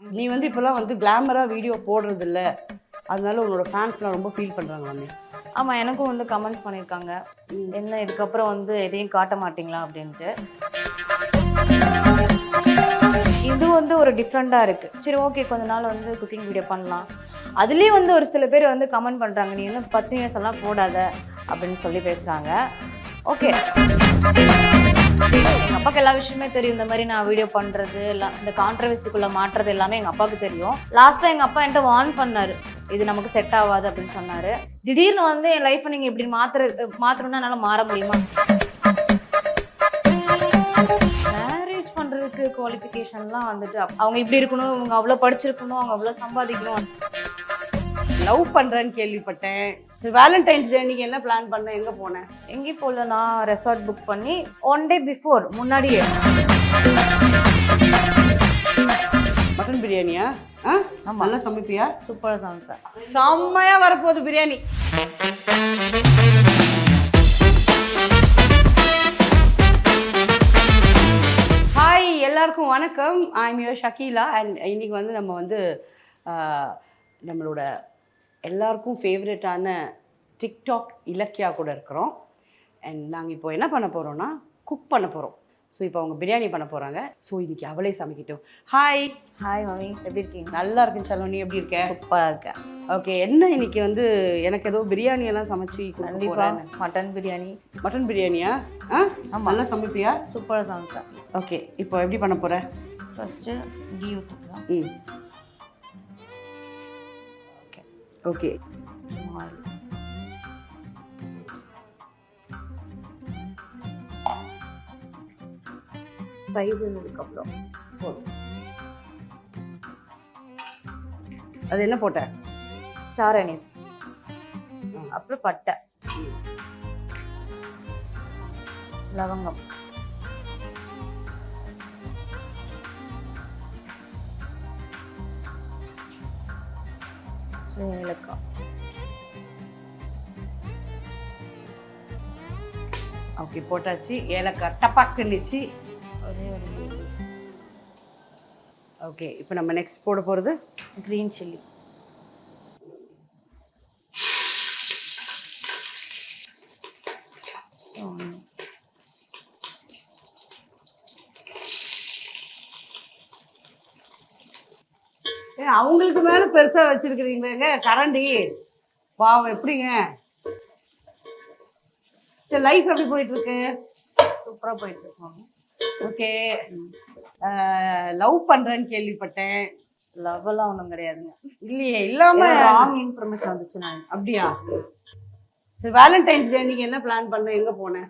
நீ வந்து இப்போல்லாம் வந்து கிளாமராக வீடியோ போடுறது இல்ல அதனால உன்னோட ஃபேன்ஸ்லாம் ரொம்ப ஃபீல் பண்ணுறாங்க மாமி. ஆமா எனக்கும் வந்து கமெண்ட்ஸ் பண்ணியிருக்காங்க என்ன இதுக்கப்புறம் வந்து எதையும் காட்ட மாட்டீங்களா அப்படின்ட்டு. இது வந்து ஒரு டிஃப்ரெண்ட்டாக இருக்கு. சரி ஓகே கொஞ்ச நாள் வந்து குக்கிங் வீடியோ பண்ணலாம். அதுலேயும் வந்து ஒரு சில பேர் வந்து கமெண்ட் பண்ணுறாங்க நீ இன்னும் பத்து நிமிஷம் எல்லாம் போடாத அப்படின்னு சொல்லி பேசுகிறாங்க ஓகே எங்கள் அப்பாவுக்கு எல்லா விஷயமே தெரியும். இந்த மாதிரி நான் வீடியோ பண்ணுறது எல்லாம் இந்த கான்ட்ரவர்சிக்குள்ளே மாட்டுறது எல்லாமே எங்கள் அப்பாவுக்கு தெரியும். லாஸ்ட்டாக எங்கள் அப்பா என்கிட்ட வார்ன் பண்ணாரு. இது நமக்கு செட் ஆகாது அப்படின்னு சொன்னாரு. திடீர்னு வந்து என் லைஃப்பை நீங்கள் இப்படி மாத்துற மாற்றணும்னா என்னால் மாற முடியுமா? மேரேஜ் பண்ணுறதுக்கு குவாலிஃபிகேஷன்லாம் வந்துட்டு அவங்க இப்படி இருக்கணும் இவங்க அவ்வளோ படிச்சிருக்கணும் அவங்க அவ்வளோ சம்பாதிக்கணும். லவ் பண்ணுறேன்னு கேள்விப்பட்டேன். வேலண்டைன்ஸ் டே அன்னைக்கு என்ன பிளான் பண்ண? எங்கே போனேன் எங்கேயும் போல நான் ரெசார்ட் புக் பண்ணி ஒன் டே பிஃபோர் முன்னாடியே. மட்டன் பிரியாணியா? ஆ? நல்லா சமைப்பியா? சூப்பராக சமைச்சேன் செம்மையா வரப்போகுது பிரியாணி. ஹாய் எல்லாருக்கும் வணக்கம். ஐம் யோ ஷக்கீலா அண்ட் இன்னைக்கு வந்து நம்ம வந்து நம்மளோட எல்லாருக்கும் ஃபேவரட்டான டிக்டாக் இலக்கியா கூட இருக்கிறோம். அண்ட் நாங்கள் இப்போ என்ன பண்ண போகிறோம்னா குக் பண்ண போகிறோம் ஸோ இப்போ அவங்க பிரியாணி பண்ண போகிறாங்க ஸோ இன்னைக்கு அவளே சமைக்கட்டும். Hi hi mummy. எப்படி இருக்கீங்க? நல்லா இருக்குன்னு செல்வம் நீ எப்படி இருக்க? சூப்பராக இருக்கேன். ஓகே என்ன இன்னைக்கு வந்து எனக்கு ஏதோ பிரியாணி எல்லாம் சமைச்சு கண்டிப்பாக மட்டன் பிரியாணி. மட்டன் பிரியாணியா? ஆ? ஆமா. நல்லா சமைப்பியா? சூப்பராக சமைச்சேன் ஓகே இப்போ எப்படி பண்ண போற? ஃபஸ்ட்டு கீ ஊற்றிக்கலாம் ம். ஓகே. ஸ்பைஸ் இருந்ததுக்கப்புறம் அது என்ன போட்ட? ஸ்டார் அனீஸ் அப்புறம் பட்டை. லவங்கம். ஏலக்காய் ஓகே போட்டாச்சு. ஏலக்காய் டப்பாக்குன்னுச்சு ஒரே ஒரு ஓகே இப்போ நம்ம நெக்ஸ்ட் போட போகிறது க்ரீன் சில்லி அவங்களுக்கு மேலே பெருசாக வச்சிருக்கிறீங்களேங்க கரண்டி. பாவம் எப்படிங்க? சரி லைஃப் எப்படி போயிட்டு இருக்கு சூப்பராக போயிட்டு இருக்கோம் ஓகே லவ் பண்றேன்னு கேள்விப்பட்டேன். லவ்வெல்லாம் ஒன்றும் கிடையாதுங்க. இல்லையே இல்லாம ராங் இன்ஃபர்மேஷன் வந்துச்சு நான். அப்படியா? சரி வேலண்டைன்ஸ் டே நீங்க என்ன பிளான் பண்ண? எங்க போனேன்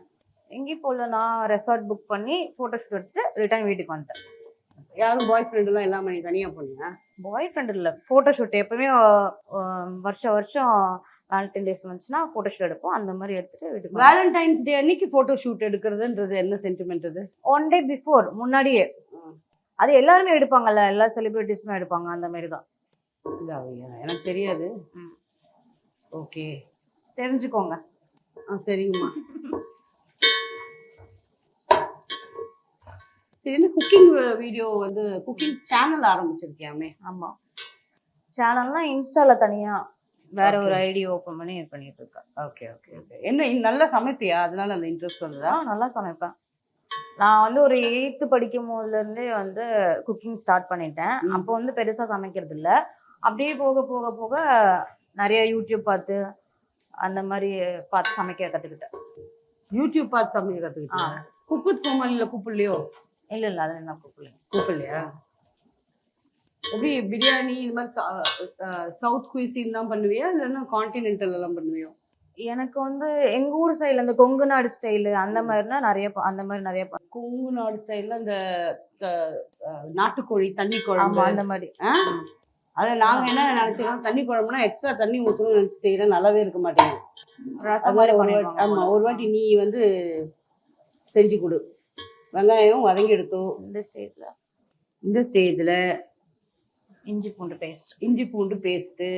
எங்கேயும் போல நான் ரெசார்ட் புக் பண்ணி ஃபோட்டோஸ் எடுத்து ரிட்டர்ன் வீட்டுக்கு வந்துட்டேன். யாரும் பாய் ஃப்ரெண்ட் எல்லாம் இல்லாம நீ தனியா போனியா? பாய் ஃப்ரெண்ட் இல்லை ஃபோட்டோ ஷூட் எப்பவுமே வருஷம் வருஷம் வேலண்டைன் டேஸ் வந்துச்சுன்னா ஃபோட்டோ ஷூட் எடுப்போம். அந்த மாதிரி எடுத்துட்டு வீட்டுக்கு வேலண்டைன்ஸ் டே அன்னைக்கு போட்டோ ஷூட் எடுக்கிறதுன்றது என்ன சென்டிமெண்ட் அது? ஒன் டே பிஃபோர் முன்னாடியே. அது எல்லாருமே எடுப்பாங்கல்ல எல்லா செலிபிரிட்டிஸுமே எடுப்பாங்க அந்த மாதிரி தான் எனக்கு தெரியாது. ஓகே தெரிஞ்சுக்கோங்க. ஆ சரிங்கம்மா. சரி குக்கிங் வீடியோ வந்து குக்கிங் சேனல் ஆரம்பிச்சிருக்கியாமே. ஆமாம் சேனல்லாம் இன்ஸ்டாவில் தனியாக வேற ஒரு. ஐடி ஓப்பன் பண்ணி இது பண்ணிட்டு இருக்கேன் ஓகே ஓகே ஓகே என்ன நல்லா சமைப்பியா? அதனால அந்த இன்ட்ரெஸ்ட் வந்ததா? நல்லா சமைப்பேன். நான் வந்து ஒரு எயித்து படிக்கும் போதுலேருந்தே வந்து குக்கிங் ஸ்டார்ட் பண்ணிட்டேன். அப்போ வந்து பெருசாக சமைக்கிறது இல்ல. அப்படியே போக போக போக நிறைய யூடியூப் பார்த்து அந்த மாதிரி பார்த்து சமைக்க கற்றுக்கிட்டேன் யூடியூப் பார்த்து சமைக்க கத்துக்கிட்டேன் குப்புத் கோமாளியில கூப்பிடலையோ இல்லை இல்லை அதில் என்ன கூப்பிடல கூப்பிடலையா? எப்படி பிரியாணி இது மாதிரி சவுத் குயிசின் தான் பண்ணுவியா? இல்லைன்னா கான்டினென்டல் எல்லாம் பண்ணுவியோ? எனக்கு வந்து எங்க ஊர் சைடுல இந்த கொங்கு நாடு ஸ்டைலு அந்த மாதிரினா நிறைய அந்த மாதிரி நிறைய கொங்கு நாடு ஸ்டைல்ல அந்த நாட்டுக்கோழி தண்ணி ஆமா குழம்பு அந்த மாதிரி. அதை நாங்க என்ன நினைச்சுக்கோம் தண்ணி குழம்புனா எக்ஸ்ட்ரா தண்ணி ஊற்றணும்னு நினைச்சு செய்யற நல்லாவே இருக்க மாட்டேங்குது. ஆமா. ஒரு வாட்டி நீ வந்து செஞ்சு கொடு. வெங்காயம் வதங்கி எடுத்தோம் இந்த ஸ்டேஜ்ல. இந்த ஸ்டேஜ்ல இஞ்சி பூண்டு பேஸ்ட். இஞ்சி பூண்டு பேஸ்ட்டு.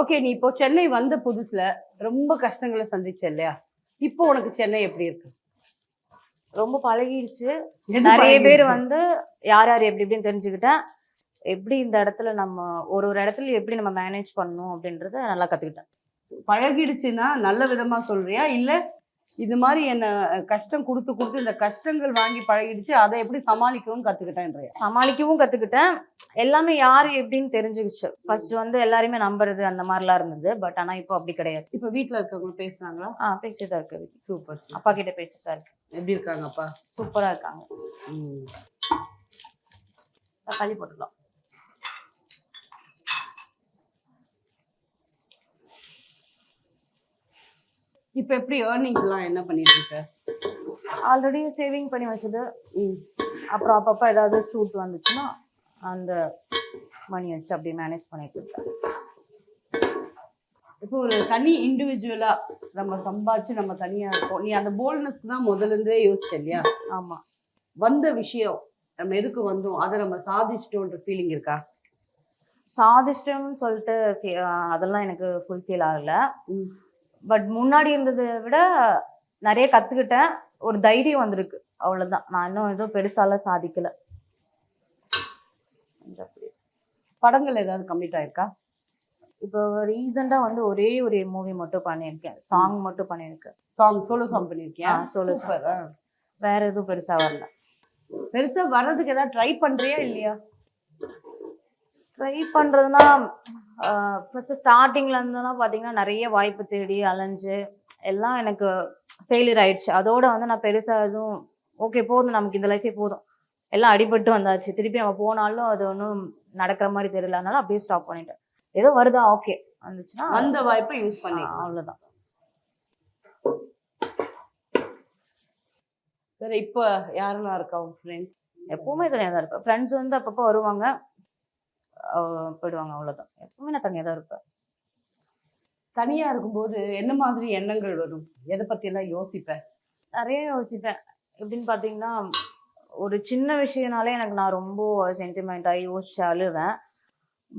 ஓகே நீ இப்போ சென்னை வந்த புதுசுல ரொம்ப கஷ்டங்களை சந்திச்ச இல்லையா? இப்போ உனக்கு சென்னை எப்படி இருக்கு? ரொம்ப பழகிடுச்சு. நிறைய பேர்? வந்து யார் யார் எப்படி எப்படின்னு தெரிஞ்சுக்கிட்டேன் எப்படி இந்த இடத்துல நம்ம ஒரு ஒரு இடத்துல எப்படி நம்ம மேனேஜ் பண்ணணும் அப்படின்றத நல்லா கத்துக்கிட்டேன். பழகிடுச்சுன்னா நல்ல விதமா சொல்றியா? இல்ல இது மாதிரி என்ன கஷ்டம் கொடுத்து கொடுத்து இந்த கஷ்டங்கள் வாங்கி பழகிடுச்சு அதை எப்படி சமாளிக்கணும்னு கத்துக்கிட்டேன்றியா சமாளிக்கவும் கத்துக்கிட்டேன். எல்லாமே யார் எப்படின்னு தெரிஞ்சுக்கிச்சு. ஃபர்ஸ்ட் வந்து எல்லாரையுமே நம்புறது அந்த மாதிரிலாம் இருந்தது. பட் ஆனா இப்போ அப்படி கிடையாது. இப்ப வீட்ல இருக்கவங்க பேசுறாங்களா? ஆ பேசிட்டு இருக்கு சூப்பர் அப்பா கிட்ட பேசிட்டு இருக்கு எப்படி இருக்காங்க அப்பா? சூப்பரா இருக்காங்க. தக்காளி போட்டுக்கலாம். இப்ப எப்படி ஏர்னிங்ஸ் எல்லாம் என்ன பண்ணிட்டு இருக்க ஆல்ரெடி சேவிங் பண்ணி வச்சது. அப்புறம் அப்பப்போ ஏதாவது ஷூட் வந்துச்சுன்னா அந்த மணி வச்சு அப்படி மேனேஜ் பண்ணிட்டு இருக்கேன் இப்போ ஒரு தனி இண்டிவிஜுவலா நம்ம சம்பாதிச்சு நம்ம தனியா இருக்கோம் நீ அந்த போல்ட்னஸ்க்கு தான் முதல்ல இருந்தே யோசிச்ச இல்லையா? ஆமா. வந்த விஷயம் நம்ம எதுக்கு வந்தோம் அதை நம்ம சாதிச்சிட்டோன்ற ஃபீலிங் இருக்கா? சாதிச்சிட்டோம்னு சொல்லிட்டு அதெல்லாம் எனக்கு ஃபுல்ஃபில் ஆகல. பட் முன்னாடி இருந்ததை விட நிறைய கத்துக்கிட்டேன். ஒரு தைரியம் வந்திருக்கு. அவ்வளவுதான். நான் இன்னும் எதுவும் பெருசாலாம் சாதிக்கல. படங்கள் ஏதாவது கம்ப்ளீட் ஆயிருக்கா? இப்போ ரீசெண்டாக வந்து ஒரே ஒரு மூவி மட்டும் பண்ணியிருக்கேன். சாங் மட்டும் பண்ணியிருக்கேன். Song solo song solo song. சூப்பர். வேற எதுவும் பெருசா வரல. பெருசா வர்றதுக்கு ஏதாவது ட்ரை பண்றியா இல்லையா? ட்ரை பண்றதுன்னா ஃபர்ஸ்ட் ஸ்டார்டிங்ல இருந்தெல்லாம் பாத்தீங்கன்னா நிறைய வாய்ப்பு தேடி அலைஞ்சு எல்லாம் எனக்கு ஃபெயிலியர் ஆயிடுச்சு. அதோட வந்து நான் பெருசா எதுவும் ஓகே போதும் நமக்கு இந்த லைஃபே போதும். எல்லாம் அடிபட்டு வந்தாச்சு. திருப்பி நம்ம போனாலும் அது ஒன்றும் நடக்கிற மாதிரி தெரியல. அதனால அப்படியே ஸ்டாப் பண்ணிட்டேன். ஏதோ வருதா? ஓகே வந்துச்சுன்னா வந்த வாய்ப்பை யூஸ் பண்ணி ஆ, அவ்வளவுதான். வேற இப்ப யாரெல்லாம் இருக்கா ஃப்ரெண்ட்ஸ் எப்பவுமே தனியாக தான் இருப்பேன். ஃப்ரெண்ட்ஸ் வந்து அப்பப்போ வருவாங்க. போயிடுவாங்க அவ்வளவுதான். எப்பவுமே நான் தனியாக தான் இருப்பேன். தனியா இருக்கும்போது என்ன மாதிரி எண்ணங்கள் வரும்? எதை பத்தி எல்லாம் யோசிப்ப நிறைய யோசிப்பேன். எப்படின்னு பார்த்தீங்கன்னா ஒரு சின்ன விஷயம்னாலே எனக்கு நான் ரொம்ப சென்டிமெண்ட்டாகி யோசிச்சு அழுவேன்.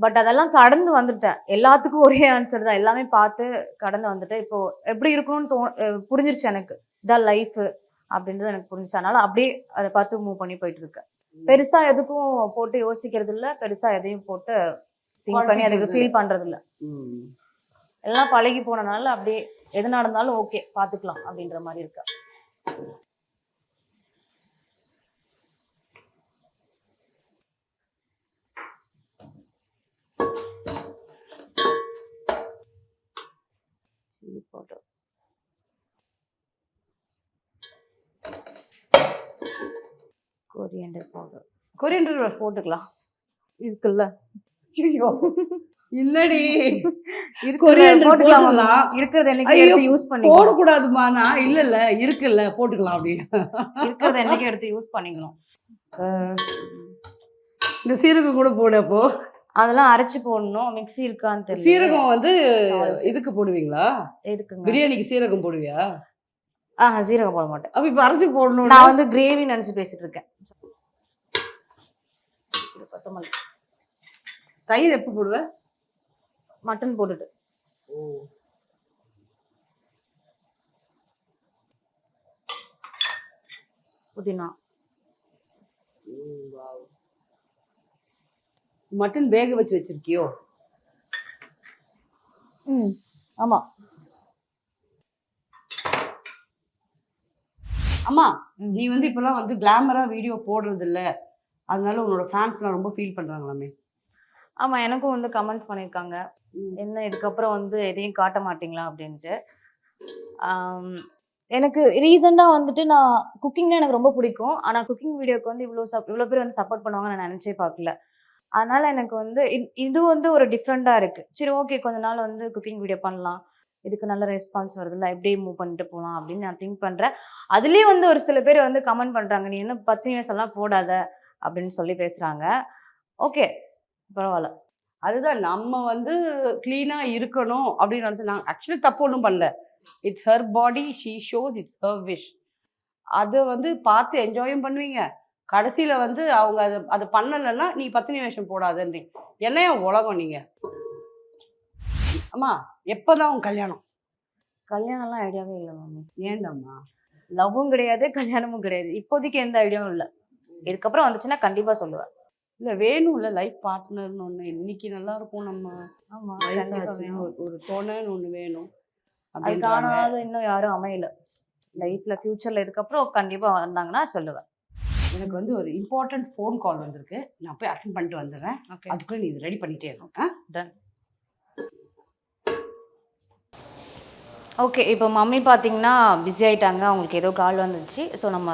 பட் அதெல்லாம் கடந்து வந்துட்டேன். எல்லாத்துக்கும் ஒரே ஆன்சர் தான். எல்லாமே பார்த்து கடந்து வந்துட்டேன். இப்போ எப்படி இருக்கணும்னு தோ புரிஞ்சிருச்சு எனக்கு. இதான் லைஃப் அப்படின்றது எனக்கு புரிஞ்சிச்சு. அதனால அப்படியே அதை பார்த்து மூவ் பண்ணி போயிட்டு இருக்கேன். பெருசா எதுக்கும் போட்டு யோசிக்கிறது இல்ல பெருசா எதையும் போட்டு திங்க் பண்ணி அதுக்கு ஃபீல் பண்றது இல்ல. எல்லாம் பழகி போனனால அப்படியே எது நடந்தாலும் ஓகே பாத்துக்கலாம் அப்படின்ற மாதிரி இருக்கு. Chilli coriander powder. கொரியண்டர் போட்டுக்கலாம். இருக்குல்ல? ஐயோ. இல்லடி. போட்டுக்கலாம். இருக்கிறது என்னைக்கு எடுத்து யூஸ் பண்ணிக்கலாம் போடக்கூடாதுமா நான்? இல்ல இல்ல இருக்குல்ல போட்டுக்கலாம் அப்படி. இருக்கிறது என்னைக்கு எடுத்து யூஸ் பண்ணிக்கணும்? இந்த சீரகம் கூட போடு அப்போ. அதெல்லாம் அரைச்சு போடணும். மிக்ஸி இருக்கான்னு தெரியல சீரகம் வந்து. இதுக்கு போடுவீங்களா? எதுக்குங்க? பிரியாணிக்கு சீரகம் போடுவியா? ஆஹ் சீரகம் போட மாட்டேன். அப்ப இப்ப அரைச்சு போடணும் நான் வந்து கிரேவி நினைச்சு பேசிட்டு இருக்கேன். கொத்தமல்லி. தயிர் எப்ப போடுவ? மட்டன் போட்டுட்டு. புதினா. மட்டன் வேக வச்சு வச்சிருக்கியோ? ம் ஆமா. அம்மா. நீ வந்து இப்பெல்லாம் வந்து கிளாமரா வீடியோ போடுறது இல்ல அதனால உன்னோட ஃபேன்ஸ்லாம் ரொம்ப ஃபீல் பண்றாங்களாமே. ஆமா எனக்கும் வந்து கமெண்ட்ஸ் பண்ணியிருக்காங்க என்ன இதுக்கப்புறம் வந்து எதையும் காட்ட மாட்டீங்களா அப்படின்ட்டு. எனக்கு ரீசெண்டாக வந்துட்டு நான் குக்கிங்னா எனக்கு ரொம்ப பிடிக்கும். ஆனால் குக்கிங் வீடியோக்கு வந்து இவ்வளோ சப் இவ்வளோ பேர் வந்து சப்போர்ட் பண்ணுவாங்க நான் நினச்சே பார்க்கல. அதனால எனக்கு வந்து இது- இது வந்து ஒரு டிஃப்ரெண்ட்டாக இருக்குது சரி ஓகே கொஞ்ச நாள் வந்து குக்கிங் வீடியோ பண்ணலாம். இதுக்கு நல்ல ரெஸ்பான்ஸ் வருதுல்ல எப்படி மூவ் பண்ணிட்டு போகலாம் அப்படின்னு நான் திங்க் பண்ணுறேன் அதுலேயும் வந்து ஒரு சில பேர் வந்து கமெண்ட் பண்ணுறாங்க நீ என்ன பத்து நிமிஷம்லாம் போடாத அப்படின்னு சொல்லி பேசுகிறாங்க ஓகே பரவாயில்ல. அதுதான் நம்ம வந்து க்ளீனாக இருக்கணும் அப்படின்னு நினச்சி நாங்கள் ஆக்சுவலி தப்பு ஒன்றும் பண்ணல. It's her body she shows it's her wish அதை வந்து பார்த்து என்ஜாயும் பண்ணுவீங்க. கடைசியில் வந்து அவங்க அதை அதை பண்ணலைன்னா நீ பத்து நிமிஷம் போடாதன்றீங்க. என்ன உலகம் நீங்கள் அம்மா எப்போதான் உன் கல்யாணம்? கல்யாணம்லாம் ஐடியாவே இல்லை மம்மி ஏண்டாம்மா லவ்வும் கிடையாது கல்யாணமும் கிடையாது. இப்போதைக்கு எந்த ஐடியாவும் இல்லை. இதுக்கப்புறம் வந்துச்சுன்னா கண்டிப்பா சொல்லுவேன். இல்ல வேணும்ல லைஃப் பார்ட்னர்னு ஒண்ணு. இன்னைக்கு நல்லா இருக்கும் நம்ம. ஆமா வயசாச்சுன்னா ஒரு- துணைன்னு ஒண்ணு வேணும் அதுக்கு அப்படின்றாங்க. ஆனாலும் இன்னும் யாரும் அமையல. லைஃப்ல ஃபியூச்சர்ல இதுக்கப்புறம் கண்டிப்பா வந்தாங்கன்னா சொல்லுவேன். எனக்கு வந்து ஒரு இம்பார்ட்டன்ட் ஃபோன் கால் வந்திருக்கு. நான் போய் அட்டன் பண்ணிட்டு வந்துடுறேன். அதுக்குள்ள நீ இது ரெடி பண்ணிட்டே இருக்கும் ஆ? டன் ஓகே இப்போ மம்மி பார்த்தீங்கன்னா பிஸி ஆயிட்டாங்க. அவங்களுக்கு ஏதோ கால் வந்துச்சு. ஸோ நம்ம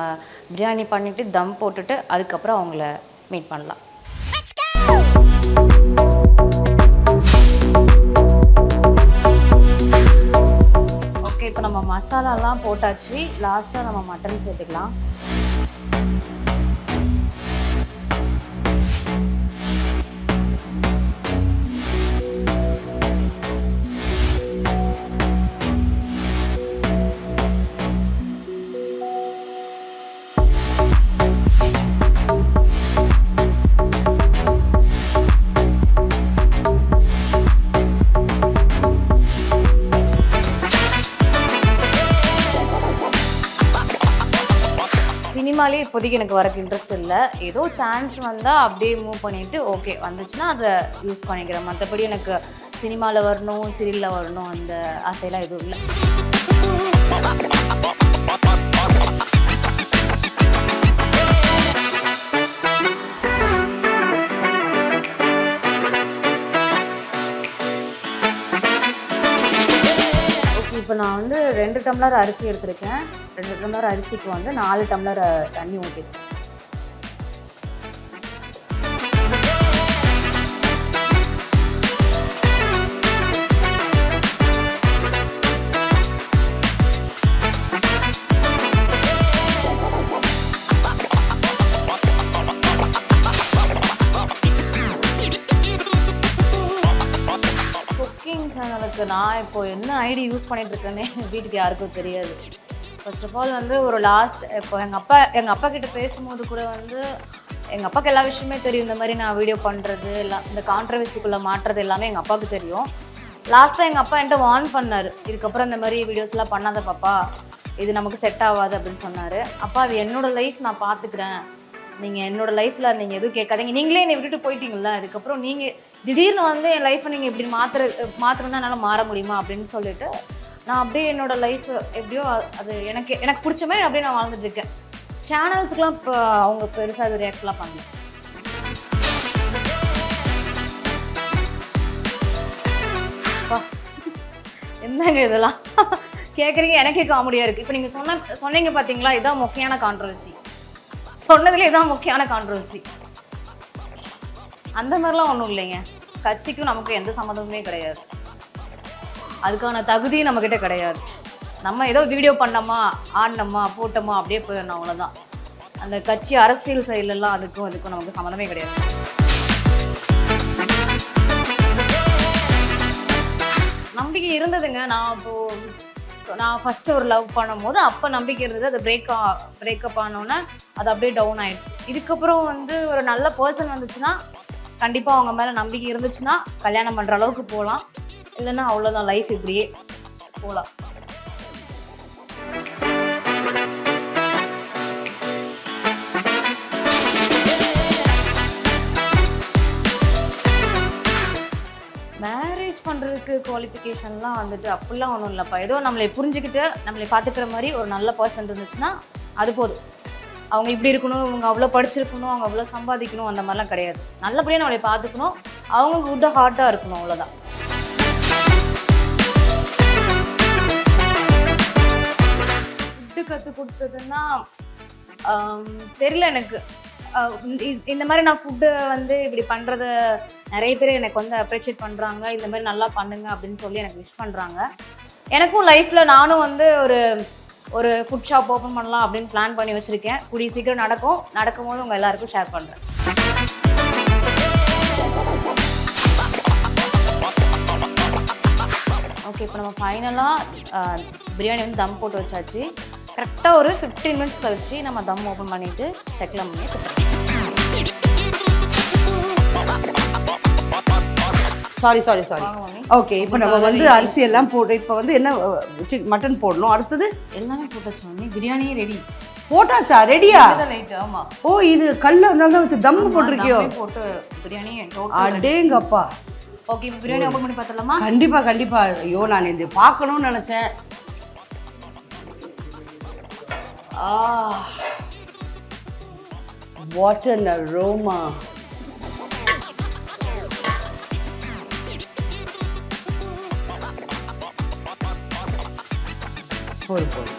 பிரியாணி பண்ணிவிட்டு தம் போட்டுட்டு அதுக்கப்புறம் அவங்கள மீட் பண்ணலாம். ஓகே இப்போ நம்ம மசாலாலாம் போட்டாச்சு. லாஸ்ட்டாக நம்ம மட்டன் சேர்த்துக்கலாம். சினிமாலே இப்போதைக்கு எனக்கு வரக்கு இன்ட்ரெஸ்ட் இல்லை. ஏதோ சான்ஸ் வந்தால் அப்படியே மூவ் பண்ணிவிட்டு ஓகே வந்துச்சுன்னா அதை யூஸ் பண்ணிக்கிறேன். மற்றபடி எனக்கு சினிமாவில் வரணும் சீரியலில் வரணும் அந்த ஆசையெல்லாம் எதுவும் இல்லை. நான் வந்து ரெண்டு டம்ளர் அரிசி எடுத்திருக்கேன். ரெண்டு டம்ளர் அரிசிக்கு வந்து நாலு டம்ளர் தண்ணி ஊற்றிருக்கேன் சேனலுக்கு இப்போ என்ன ஐடி யூஸ் பண்ணிட்டு இருக்கேன்னு வீட்டுக்கு யாருக்கும் தெரியாது. ஃபர்ஸ்ட் ஆஃப் ஆல் வந்து ஒரு லாஸ்ட் இப்போ எங்கள் அப்பா எங்கள் அப்பா கிட்ட பேசும்போது கூட வந்து எங்கள் அப்பாவுக்கு எல்லா விஷயமே தெரியும். இந்த மாதிரி நான் வீடியோ பண்ணுறது எல்லாம் இந்த கான்ட்ரவர்சிக்குள்ளே மாட்டுறது எல்லாமே எங்கள் அப்பாவுக்கு தெரியும். லாஸ்ட்டாக எங்கள் அப்பா என்கிட்ட வார்ன் பண்ணார். இதுக்கப்புறம் இந்த மாதிரி வீடியோஸ்லாம் பண்ணாத பாப்பா இது நமக்கு செட் ஆகாது அப்படின்னு சொன்னார். அப்பா அது என்னோட லைஃப் நான் பார்த்துக்கிறேன் நீங்கள் என்னோட லைஃப்பில் நீங்கள் எதுவும் கேட்காதீங்க. நீங்களே என்னை விட்டுட்டு போயிட்டீங்களா அதுக்கப்புறம் நீங்கள் திடீர்னு வந்து என் லைஃப்பை நீங்கள் இப்படி மாற்றுற மாற்றணும்னா என்னால் மாற முடியுமா அப்படின்னு சொல்லிட்டு நான் அப்படியே என்னோட லைஃப் எப்படியோ அது எனக்கு எனக்கு பிடிச்ச மாதிரி அப்படியே நான் வாழ்ந்துட்டு இருக்கேன். சேனல்ஸுக்குலாம் இப்போ அவங்க பெருசாக அது ரியாக்ட்லாம் பண்ணல. அப்பா, என்னங்க இதெல்லாம்? கேட்குறீங்க எனக்கே காமெடியாக இருக்குது இப்போ நீங்கள் சொன்ன சொன்னீங்க பார்த்தீங்களா இதான் முக்கியமான கான்ட்ரவர்சி சொன்னதுலேயே தான் முக்கியமான கான்ட்ரவர்சி அந்த மாதிரிலாம் ஒன்றும் இல்லைங்க. கட்சிக்கும் நமக்கு எந்த சம்மந்தமுமே கிடையாது. அதுக்கான தகுதியும் நம்மக்கிட்ட கிடையாது. நம்ம ஏதோ வீடியோ பண்ணோமா ஆடினோமா போட்டோமா அப்படியே போயிடணும் அவ்வளோதான் அந்த கட்சி அரசியல் சைட்லலாம் அதுக்கும் அதுக்கும் நமக்கு சம்மந்தமே கிடையாது. நம்பிக்கை இருந்ததுங்க. நான் இப்போது நான் ஃபஸ்ட்டு ஒரு லவ் பண்ணும்போது அப்போ நம்பிக்கை இருந்தது அது பிரேக் பிரேக்கப் ஆனோன்னே அது அப்படியே டவுன் ஆயிடுச்சு. இதுக்கப்புறம் வந்து ஒரு நல்ல பர்சன் வந்துச்சுன்னா கண்டிப்பாக அவங்க மேலே நம்பிக்கை இருந்துச்சுன்னா கல்யாணம் பண்ணுற அளவுக்கு போகலாம் இல்லைன்னா அவ்வளோதான் லைஃப் இப்படியே போகலாம் மேரேஜ் குவாலிஃபிகேஷன்லாம் வந்துட்டு அப்படிலாம் ஒன்றும் இல்லைப்பா. ஏதோ நம்மளை புரிஞ்சுக்கிட்டு நம்மளை பார்த்துக்கிற மாதிரி ஒரு நல்ல பர்சன் இருந்துச்சுன்னா அது போதும். அவங்க இப்படி இருக்கணும் இவங்க அவ்வளோ படிச்சிருக்கணும் அவங்க அவ்வளோ சம்பாதிக்கணும் அந்த மாதிரிலாம் கிடையாது. நல்லபடியாக நம்மளை பார்த்துக்கணும் அவங்க குட் ஹார்ட்டாக இருக்கணும் அவ்வளோதான் ஃபுட்டு கற்றுக் கொடுத்ததுன்னா தெரியல எனக்கு. இந்த- மாதிரி நான் ஃபுட்டு வந்து இப்படி பண்ணுறத நிறைய பேர் எனக்கு வந்து அப்ரிஷியேட் பண்ணுறாங்க இந்த மாதிரி நல்லா பண்ணுங்க அப்படின்னு சொல்லி எனக்கு விஷ் பண்ணுறாங்க எனக்கும் லைஃப்பில் நானும் வந்து ஒரு ஒரு ஃபுட் ஷாப் ஓப்பன் பண்ணலாம் அப்படின்னு பிளான் பண்ணி வச்சுருக்கேன். கூடிய சீக்கிரம் நடக்கும். நடக்கும்போது உங்கள் எல்லாருக்கும் ஷேர் பண்ணுறேன் ஓகே இப்போ நம்ம ஃபைனலாக பிரியாணி வந்து தம் போட்டு வச்சாச்சு. கரெக்டாக ஒரு ஃபிஃப்டீன் மினிட்ஸ் கழிச்சு நம்ம தம் ஓப்பன் பண்ணிவிட்டு செக்கில் பண்ணி so sorry sorry sorry okay இப்போ நம்ம வந்து அரிசி எல்லாம் போட்டு இப்போ வந்து என்ன மட்டன் போடணும்? அடுத்தது? எல்லாமே போட்டாச்சு மம்மி. பிரியாணியே ரெடி போட்டாச்சா? ரெடியா ஓ இது கல்ல தான் வச்சு தம் போட்டிருக்கியோ? போட்டு பிரியாணி அடேங்கப்பா. ஓகே பிரியாணி ஓபன் பண்ணி பார்த்தலாமா கண்டிப்பா கண்டிப்பா. ஐயோ நான் இது பார்க்கணும்னு நினைச்சேன். ஆ வாட் அன் அரோமா போடு போடு.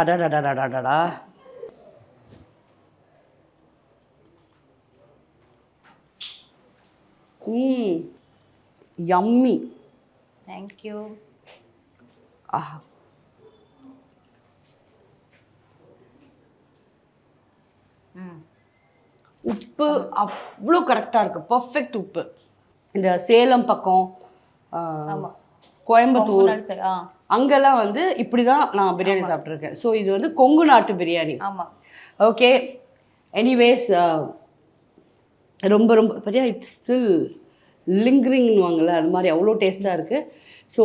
அடடடடடடா ம் யம்மி தேங்க்யூ ஆஹா. உப்பு அவ்வளோ கரெக்டாக இருக்கு. பர்ஃபெக்ட் உப்பு. இந்த சேலம் பக்கம். கோயம்புத்தூர் அங்கெல்லாம் வந்து இப்படி தான் நான் பிரியாணி சாப்பிட்ருக்கேன் ஸோ இது வந்து கொங்கு நாட்டு பிரியாணி. ஆமா. ஓகே எனிவேஸ் ரொம்ப ரொம்ப பெரிய இட்ஸ் ஸ்டில் லிங்கரிங்னுவாங்கள்ல அது மாதிரி அவ்வளோ டேஸ்ட்டாக இருக்குது ஸோ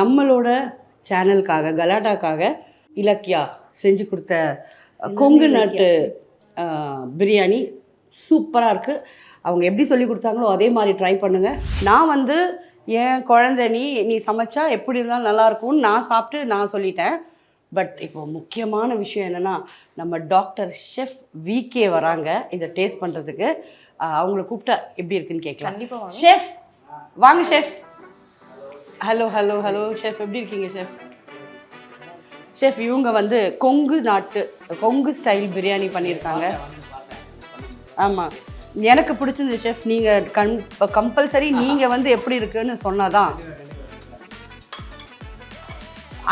நம்மளோட சேனலுக்காக கலாட்டாக்காக இலக்கியா செஞ்சு கொடுத்த கொங்கு நாட்டு பிரியாணி சூப்பராக இருக்குது அவங்க எப்படி சொல்லி கொடுத்தாங்களோ அதே மாதிரி ட்ரை பண்ணுங்கள் நான் வந்து என் குழந்தை நீ நீ சமைச்சா எப்படி இருந்தாலும் நல்லா இருக்கும்னு நான் சாப்பிட்டு நான் சொல்லிட்டேன். பட் இப்போ முக்கியமான விஷயம் என்னென்னா நம்ம டாக்டர் ஷெஃப் விகே வராங்க. இதை டேஸ்ட் பண்ணுறதுக்கு அவங்கள கூப்பிட்டா எப்படி இருக்குன்னு கேட்கலாம். கண்டிப்பா வாங்க. ஷெஃப் வாங்க chef hello hello hello chef எப்படி இருக்கீங்க ஷெஃப் ஷெஃப் இவங்க வந்து கொங்கு நாட்டு கொங்கு ஸ்டைல் பிரியாணி பண்ணியிருக்காங்க ஆமாம் எனக்கு பிடிச்சிருந்தது ஷெஃப் நீங்கள் கண் கம்பல்சரி நீங்கள் வந்து எப்படி இருக்குன்னு சொன்னாதான்.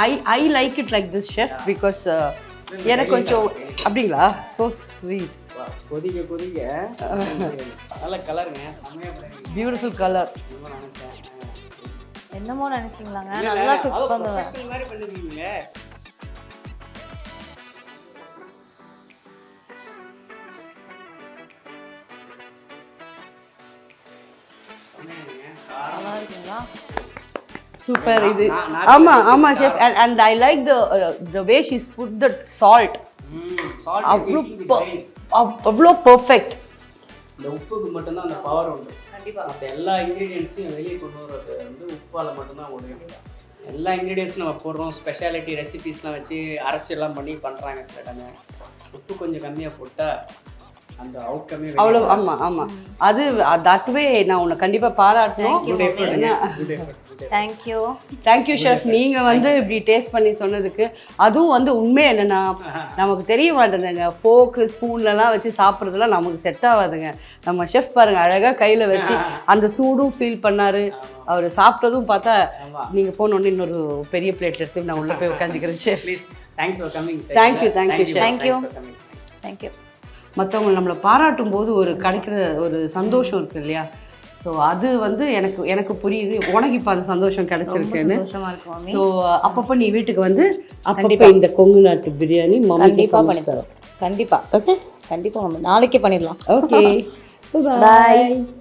I I like it like this chef because எனக்கு கொஞ்சம் அப்படிங்களா? ஸோ ஸ்வீட் கொதிக்க கொதிக்க. நல்ல கலருங்க பியூட்டிஃபுல் கலர் என்னமோ நினைச்சீங்களாங்க. நல்லா குக் பண்ணுவேன். நல்லா இருக்குங்களா? சூப்பர் இது. ஆமா ஆமா chef and and I like the the way she's put the salt அவ்வளோ பர்ஃபெக்ட் இந்த உப்புக்கு மட்டும்தான் அந்த பவர் உண்டு. கண்டிப்பா. மற்ற எல்லா இன்க்ரீடியன்ஸையும் வெளியே கொண்டு வர்றது வந்து உப்பால் மட்டும்தான் முடியும் எல்லா இன்க்ரீடியன்ஸும் நம்ம போடுறோம். ஸ்பெஷாலிட்டி ரெசிபீஸ்லாம் வச்சு அரைச்சிலாம் பண்ணி பண்ணுறாங்க சில டைம் உப்பு கொஞ்சம் கம்மியாக போட்டால் அவ்வளோ ஆமா ஆமா. அது தட் வே நான் உன்னை கண்டிப்பா பாராட்டணும். தேங்க்யூ தேங்க்யூ ஷெஃப் நீங்க வந்து இப்படி டேஸ்ட் பண்ணி சொன்னதுக்கு அதுவும் வந்து உண்மை என்னன்னா நமக்கு தெரிய மாட்டேங்குதுங்க. ஃபோக்கு ஸ்பூன்லலாம் வச்சு சாப்பிட்றதுலாம் நமக்கு செட் ஆகாதுங்க. நம்ம ஷெஃப் பாருங்க அழகா கையில வச்சு அந்த சூடும் ஃபீல் பண்ணாரு. அவர் சாப்பிட்டதும் பார்த்தா ஆமா. நீங்க போனோடனே இன்னொரு பெரிய பிளேட்ல எடுத்து நான் உள்ள போய் உட்காந்துக்கிறேன் chef you, chef. Thank you. Thank you மற்றவங்க நம்மளை பாராட்டும் போது ஒரு கிடைக்கிற ஒரு சந்தோஷம் இருக்கு இல்லையா? ஸோ அது வந்து எனக்கு எனக்கு புரியுது. உனக்கு இப்போ அந்த சந்தோஷம் கிடைச்சிருக்குன்னு. ஸோ அப்பப்போ நீ வீட்டுக்கு வந்து அப்பப்போ. இந்த கொங்கு நாட்டு பிரியாணி கண்டிப்பா மம்மி பண்ணி தரோம். கண்டிப்பா. ஓகே கண்டிப்பா மம்மி நாளைக்கே பண்ணிடலாம். Okay Bye.